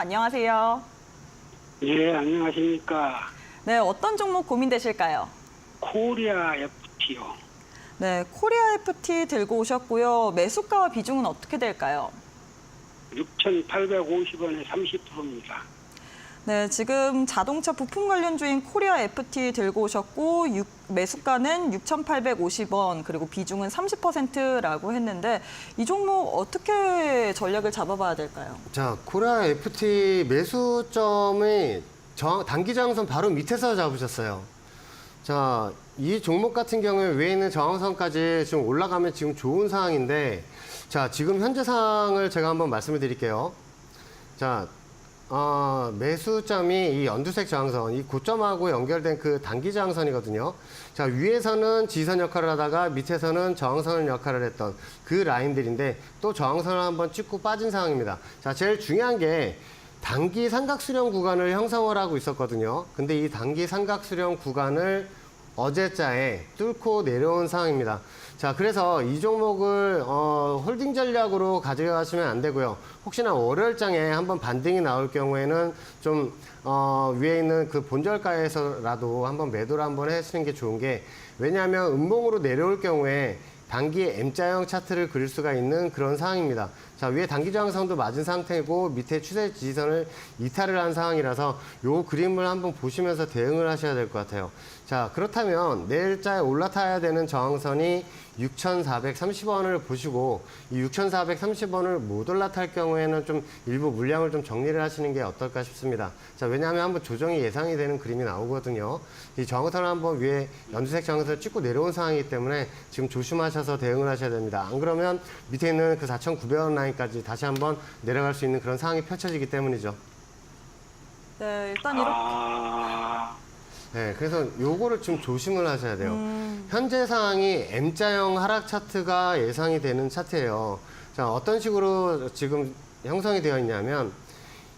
안녕하세요. 예, 안녕하십니까. 네, 어떤 종목 고민되실까요? 코리아 FT요. 네, 코리아 FT 들고 오셨고요. 매수가와 비중은 어떻게 될까요? 6,850원에 30%입니다. 네, 지금 자동차 부품 관련주인 코리아 FT 들고 오셨고 육- 매수가는 6,850원 그리고 비중은 30%라고 했는데 이 종목 어떻게 전략을 잡아봐야 될까요? 자, 코리아 FT 매수점이 저- 단기 저항선 바로 밑에서 잡으셨어요. 자, 이 종목 같은 경우에 위에 있는 저항선까지 지금 올라가면 지금 좋은 상황인데, 자, 지금 현재 상황을 제가 한번 말씀을 드릴게요. 자, 어, 매수점이 이 연두색 저항선, 이 고점하고 연결된 그 단기 저항선이거든요. 자, 위에서는 지선 역할을 하다가 밑에서는 저항선 역할을 했던 그 라인들인데 또 저항선을 한번 찍고 빠진 상황입니다. 자, 제일 중요한 게 단기 삼각수렴 구간을 형성을 하고 있었거든요. 근데 이 단기 삼각수렴 구간을 어제자에 뚫고 내려온 상황입니다. 자, 그래서 이 종목을 어, 홀딩 전략으로 가져가시면 안 되고요. 혹시나 월요일장에 한번 반등이 나올 경우에는 좀 어, 위에 있는 그 본절가에서라도 한번 매도를 한번 하시는 게 좋은 게 왜냐하면 음봉으로 내려올 경우에 단기 M자형 차트를 그릴 수가 있는 그런 상황입니다. 자, 위에 단기 저항선도 맞은 상태고 밑에 추세 지지선을 이탈을 한 상황이라서 요 그림을 한번 보시면서 대응을 하셔야 될 것 같아요. 자, 그렇다면 내일자에 올라타야 되는 저항선이 6,430원을 보시고 이 6,430원을 못 올라탈 경우에는 좀 일부 물량을 좀 정리를 하시는 게 어떨까 싶습니다. 자, 왜냐하면 한번 조정이 예상이 되는 그림이 나오거든요. 이 저항선을 한번 위에 연두색 저항선을 찍고 내려온 상황이기 때문에 지금 조심하셔서 대응을 하셔야 됩니다. 안 그러면 밑에 있는 그 4,900원 라인 까지 다시 한번 내려갈 수 있는 그런 상황이 펼쳐지기 때문이죠. 네, 일단 이렇게 아, 네, 그래서 요거를 좀 조심을 하셔야 돼요. 현재 상황이 M자형 하락 차트가 예상이 되는 차트예요. 자, 어떤 식으로 지금 형성이 되어 있냐면,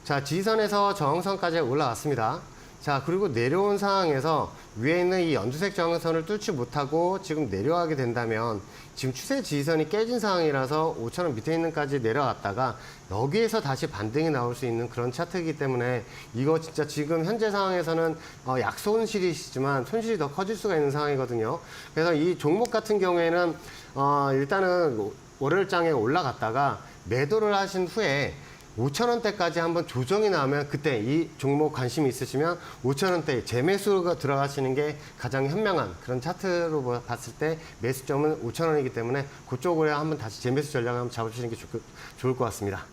자, 지지선에서 저항선까지 올라왔습니다. 자, 그리고 내려온 상황에서 위에 있는 이 연두색 저항선을 뚫지 못하고 지금 내려가게 된다면 지금 추세 지지선이 깨진 상황이라서 5천원 밑에 있는까지 내려갔다가 여기에서 다시 반등이 나올 수 있는 그런 차트이기 때문에 이거 진짜 지금 현재 상황에서는 어, 약손실이시지만 손실이 더 커질 수가 있는 상황이거든요. 그래서 이 종목 같은 경우에는 어, 일단은 월요일장에 올라갔다가 매도를 하신 후에 5천원대까지 한번 조정이 나오면 그때 이 종목 관심이 있으시면 5천원대 재매수가 들어가시는 게 가장 현명한 그런 차트로 뭐 봤을 때 매수점은 5천원이기 때문에 그쪽으로 한번 다시 재매수 전략을 한번 잡으시는 게 좋, 좋을 것 같습니다.